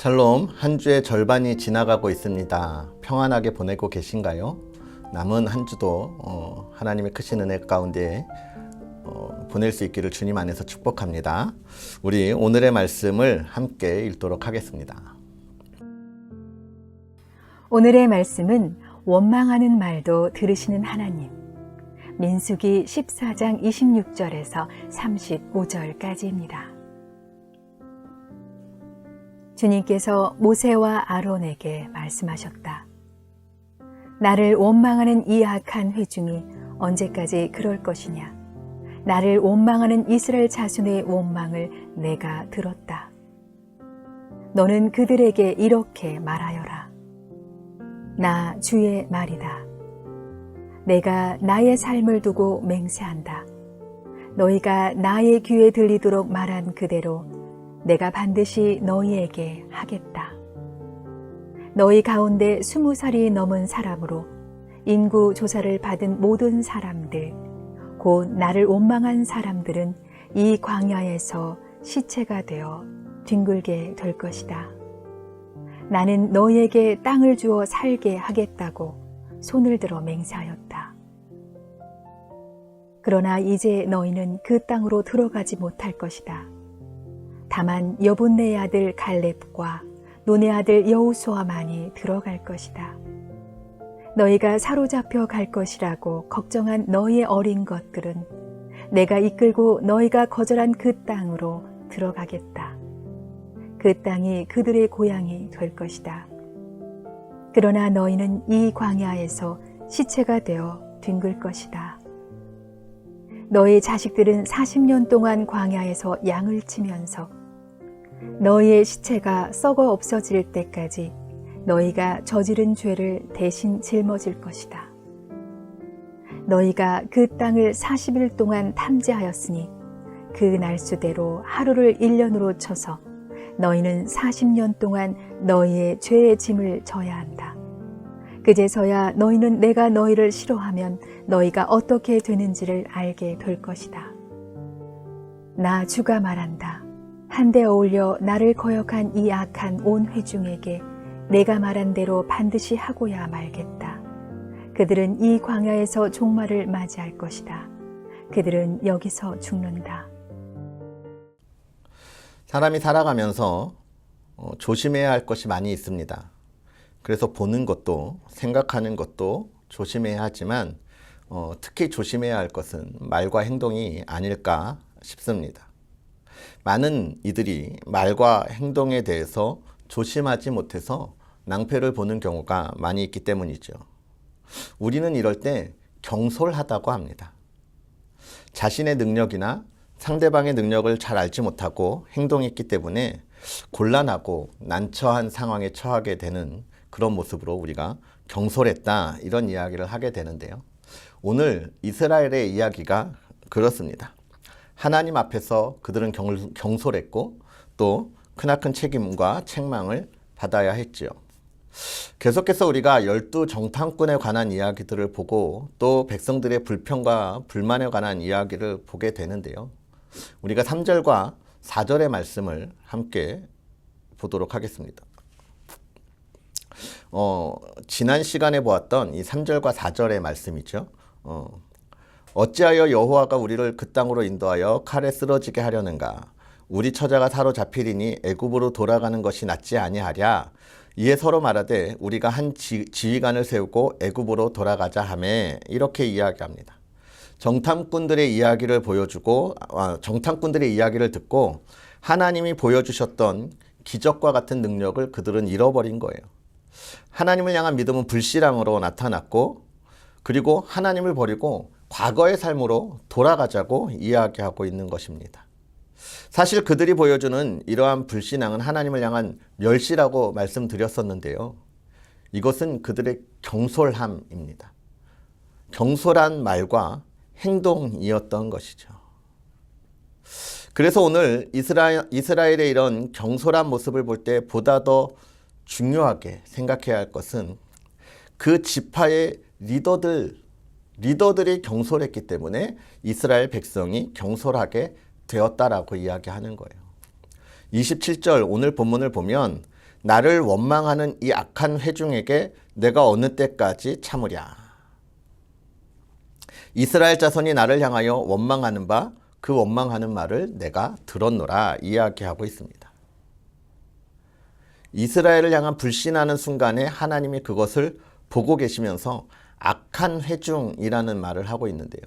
샬롬, 한 주의 절반이 지나가고 있습니다. 평안하게 보내고 계신가요? 남은 한 주도 어, 하나님의 크신 은혜 가운데 어, 보낼 수 있기를 주님 안에서 축복합니다. 우리 오늘의 말씀을 함께 읽도록 하겠습니다. 오늘의 말씀은 원망하는 말도 들으시는 하나님. 민수기 14장 26절에서 35절까지입니다. 주님께서 모세와 아론에게 말씀하셨다. 나를 원망하는 이 악한 회중이 언제까지 그럴 것이냐? 나를 원망하는 이스라엘 자손의 원망을 내가 들었다. 너는 그들에게 이렇게 말하여라. 나 주의 말이다. 내가 나의 삶을 두고 맹세한다. 너희가 나의 귀에 들리도록 말한 그대로 내가 반드시 너희에게 하겠다. 너희 가운데 스무 살이 넘은 사람으로 인구 조사를 받은 모든 사람들, 곧 나를 원망한 사람들은 이 광야에서 시체가 되어 뒹굴게 될 것이다. 나는 너희에게 땅을 주어 살게 하겠다고 손을 들어 맹세하였다. 그러나 이제 너희는 그 땅으로 들어가지 못할 것이다. 다만 여분네 아들 갈렙과 논의 아들 여우수아만이 들어갈 것이다. 너희가 사로잡혀 갈 것이라고 걱정한 너희의 어린 것들은 내가 이끌고 너희가 거절한 그 땅으로 들어가겠다. 그 땅이 그들의 고향이 될 것이다. 그러나 너희는 이 광야에서 시체가 되어 뒹굴 것이다. 너희 자식들은 40년 동안 광야에서 양을 치면서 너희의 시체가 썩어 없어질 때까지 너희가 저지른 죄를 대신 짊어질 것이다. 너희가 그 땅을 40일 동안 탐지하였으니 그 날수대로 하루를 1년으로 쳐서 너희는 40년 동안 너희의 죄의 짐을 져야 한다. 그제서야 너희는 내가 너희를 싫어하면 너희가 어떻게 되는지를 알게 될 것이다. 나 주가 말한다. 한데 어울려 나를 거역한 이 악한 온 회중에게 내가 말한 대로 반드시 하고야 말겠다. 그들은 이 광야에서 종말을 맞이할 것이다. 그들은 여기서 죽는다. 사람이 살아가면서 어, 조심해야 할 것이 많이 있습니다. 그래서 보는 것도 생각하는 것도 조심해야 하지만 어, 특히 조심해야 할 것은 말과 행동이 아닐까 싶습니다. 많은 이들이 말과 행동에 대해서 조심하지 못해서 낭패를 보는 경우가 많이 있기 때문이죠. 우리는 이럴 때 경솔하다고 합니다. 자신의 능력이나 상대방의 능력을 잘 알지 못하고 행동했기 때문에 곤란하고 난처한 상황에 처하게 되는 그런 모습으로 우리가 경솔했다 이런 이야기를 하게 되는데요. 오늘 이스라엘의 이야기가 그렇습니다. 하나님 앞에서 그들은 경, 경솔했고 또 크나큰 책임과 책망을 받아야 했지요. 계속해서 우리가 열두 정탐꾼에 관한 이야기들을 보고 또 백성들의 불평과 불만에 관한 이야기를 보게 되는데요. 우리가 3절과 4절의 말씀을 함께 보도록 하겠습니다. 어, 지난 시간에 보았던 이 3절과 4절의 말씀이죠. 어, 어찌하여 여호와가 우리를 그 땅으로 인도하여 칼에 쓰러지게 하려는가? 우리 처자가 사로잡히리니 애굽으로 돌아가는 것이 낫지 아니하랴. 이에 서로 말하되 우리가 한 지, 지휘관을 세우고 애굽으로 돌아가자 하매 이렇게 이야기합니다. 정탐꾼들의 이야기를 보여주고 아, 정탐꾼들의 이야기를 듣고 하나님이 보여주셨던 기적과 같은 능력을 그들은 잃어버린 거예요. 하나님을 향한 믿음은 불신앙으로 나타났고 그리고 하나님을 버리고 과거의 삶으로 돌아가자고 이야기하고 있는 것입니다. 사실 그들이 보여주는 이러한 불신앙은 하나님을 향한 멸시라고 말씀드렸었는데요. 이것은 그들의 경솔함입니다. 경솔한 말과 행동이었던 것이죠. 그래서 오늘 이스라엘, 이스라엘의 이런 경솔한 모습을 볼 때 보다 더 중요하게 생각해야 할 것은 그 지파의 리더들, 리더들이 경솔했기 때문에 이스라엘 백성이 경솔하게 되었다라고 이야기하는 거예요. 27절 오늘 본문을 보면 나를 원망하는 이 악한 회중에게 내가 어느 때까지 참으랴. 이스라엘 자손이 나를 향하여 원망하는 바 그 원망하는 말을 내가 들었노라 이야기하고 있습니다. 이스라엘을 향한 불신하는 순간에 하나님이 그것을 보고 계시면서 악한 회중이라는 말을 하고 있는데요.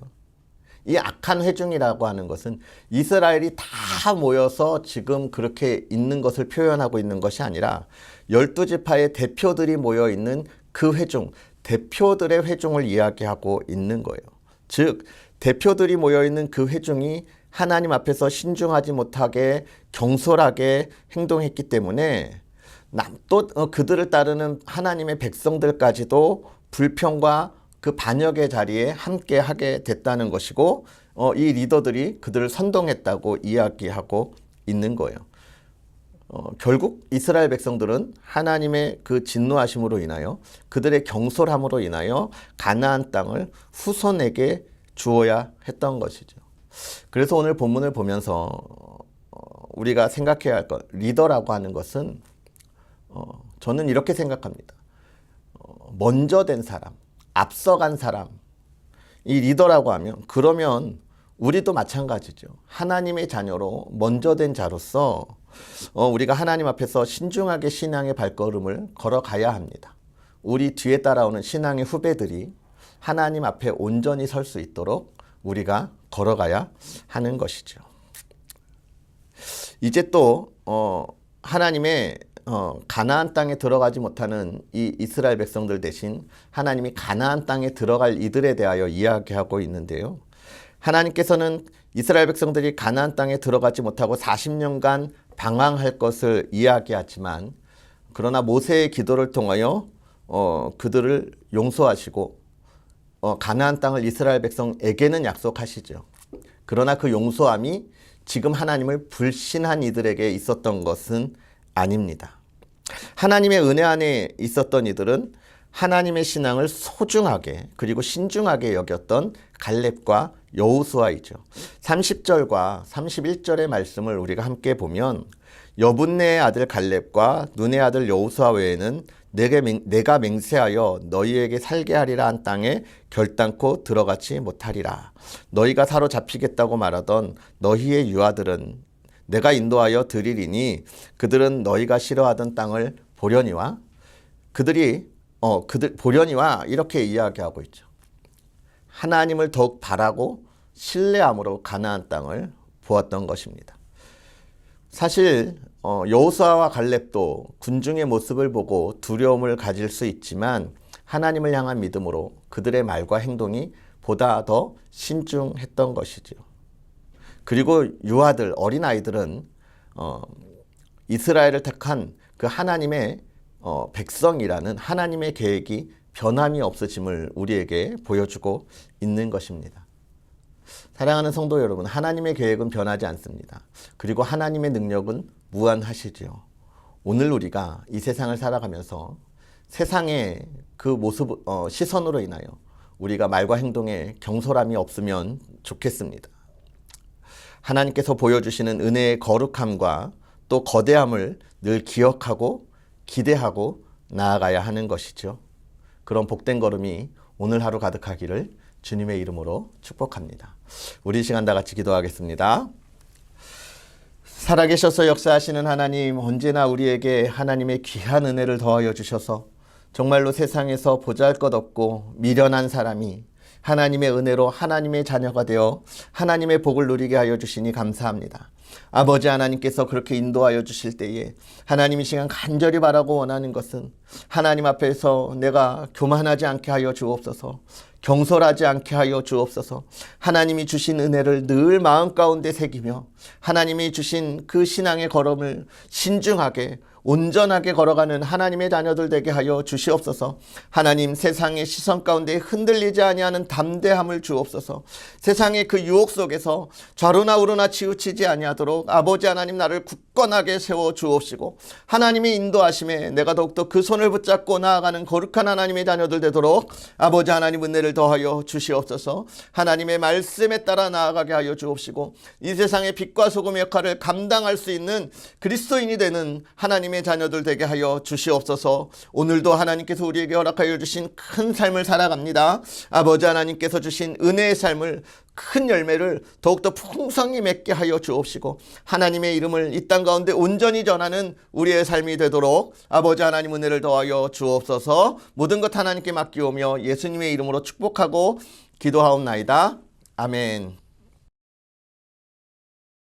이 악한 회중이라고 하는 것은 이스라엘이 다 모여서 지금 그렇게 있는 것을 표현하고 있는 것이 아니라 열두 지파의 대표들이 모여 있는 그 회중, 대표들의 회중을 이야기하고 있는 거예요. 즉 대표들이 모여 있는 그 회중이 하나님 앞에서 신중하지 못하게 경솔하게 행동했기 때문에 남- 또 어, 그들을 따르는 하나님의 백성들까지도 불평과 그 반역의 자리에 함께 하게 됐다는 것이고 어, 이 리더들이 그들을 선동했다고 이야기하고 있는 거예요. 어, 결국 이스라엘 백성들은 하나님의 그 진노하심으로 인하여 그들의 경솔함으로 인하여 가나안 땅을 후손에게 주어야 했던 것이죠. 그래서 오늘 본문을 보면서 어, 우리가 생각해야 할 것, 리더라고 하는 것은 어, 저는 이렇게 생각합니다. 어, 먼저 된 사람, 앞서간 사람, 이 리더라고 하면 그러면 우리도 마찬가지죠. 하나님의 자녀로 먼저 된 자로서 어, 우리가 하나님 앞에서 신중하게 신앙의 발걸음을 걸어가야 합니다. 우리 뒤에 따라오는 신앙의 후배들이 하나님 앞에 온전히 설 수 있도록 우리가 걸어가야 하는 것이죠. 이제 또 어, 하나님의 어, 가나안 땅에 들어가지 못하는 이 이스라엘 백성들 대신 하나님이 가나안 땅에 들어갈 이들에 대하여 이야기하고 있는데요. 하나님께서는 이스라엘 백성들이 가나안 땅에 들어가지 못하고 40년간 방황할 것을 이야기하지만 그러나 모세의 기도를 통하여 어, 그들을 용서하시고 어, 가나안 땅을 이스라엘 백성에게는 약속하시죠. 그러나 그 용서함이 지금 하나님을 불신한 이들에게 있었던 것은 아닙니다. 하나님의 은혜 안에 있었던 이들은 하나님의 신앙을 소중하게 그리고 신중하게 여겼던 갈렙과 여우수아이죠. 30절과 31절의 말씀을 우리가 함께 보면 여분네의 아들 갈렙과 눈의 아들 여우수아 외에는 내게 맹, 내가 맹세하여 너희에게 살게 하리라 한 땅에 결단코 들어가지 못하리라. 너희가 사로잡히겠다고 말하던 너희의 유아들은 내가 인도하여 드리리니 그들은 너희가 싫어하던 땅을 보려니와 그들이 어 그들 보려니와 이렇게 이야기하고 있죠. 하나님을 더욱 바라고 신뢰함으로 가나안 땅을 보았던 것입니다. 사실 어, 여호수아와 갈렙도 군중의 모습을 보고 두려움을 가질 수 있지만 하나님을 향한 믿음으로 그들의 말과 행동이 보다 더 신중했던 것이죠. 그리고 유아들 어린 아이들은 어, 이스라엘을 택한 그 하나님의 어, 백성이라는 하나님의 계획이 변함이 없으심을 우리에게 보여주고 있는 것입니다. 사랑하는 성도 여러분, 하나님의 계획은 변하지 않습니다. 그리고 하나님의 능력은 무한하시지요. 오늘 우리가 이 세상을 살아가면서 세상의 그 모습, 어, 시선으로 인하여 우리가 말과 행동에 경솔함이 없으면 좋겠습니다. 하나님께서 보여주시는 은혜의 거룩함과 또 거대함을 늘 기억하고 기대하고 나아가야 하는 것이죠. 그런 복된 걸음이 오늘 하루 가득하기를 주님의 이름으로 축복합니다. 우리 이 시간 다 같이 기도하겠습니다. 살아계셔서 역사하시는 하나님, 언제나 우리에게 하나님의 귀한 은혜를 더하여 주셔서 정말로 세상에서 보잘 것 없고 미련한 사람이 하나님의 은혜로 하나님의 자녀가 되어 하나님의 복을 누리게 하여 주시니 감사합니다. 아버지 하나님께서 그렇게 인도하여 주실 때에 하나님 이 시간 간절히 바라고 원하는 것은 하나님 앞에서 내가 교만하지 않게 하여 주옵소서. 경솔하지 않게 하여 주옵소서. 하나님이 주신 은혜를 늘 마음 가운데 새기며 하나님이 주신 그 신앙의 걸음을 신중하게 온전하게 걸어가는 하나님의 자녀들 되게 하여 주시옵소서. 하나님 세상의 시선 가운데 흔들리지 아니하는 담대함을 주옵소서. 세상의 그 유혹 속에서 좌로나 우로나 치우치지 아니하 도록 아버지 하나님 나를 굳건하게 세워 주옵시고 하나님의 인도하심에 내가 더욱더 그 손을 붙잡고 나아가는 거룩한 하나님의 자녀들 되도록 아버지 하나님 은혜를 더하여 주시옵소서. 하나님의 말씀에 따라 나아가게 하여 주옵시고 이 세상의 빛과 소금 역할을 감당할 수 있는 그리스도인이 되는 하나님의 자녀들 되게 하여 주시옵소서. 오늘도 하나님께서 우리에게 허락하여 주신 큰 삶을 살아갑니다. 아버지 하나님께서 주신 은혜의 삶을 큰 열매를 더욱더 풍성히 맺게 하여 주옵시고 하나님의 이름을 이 땅 가운데 온전히 전하는 우리의 삶이 되도록 아버지 하나님 은혜를 더하여 주옵소서 모든 것 하나님께 맡기오며 예수님의 이름으로 축복하고 기도하옵나이다. 아멘.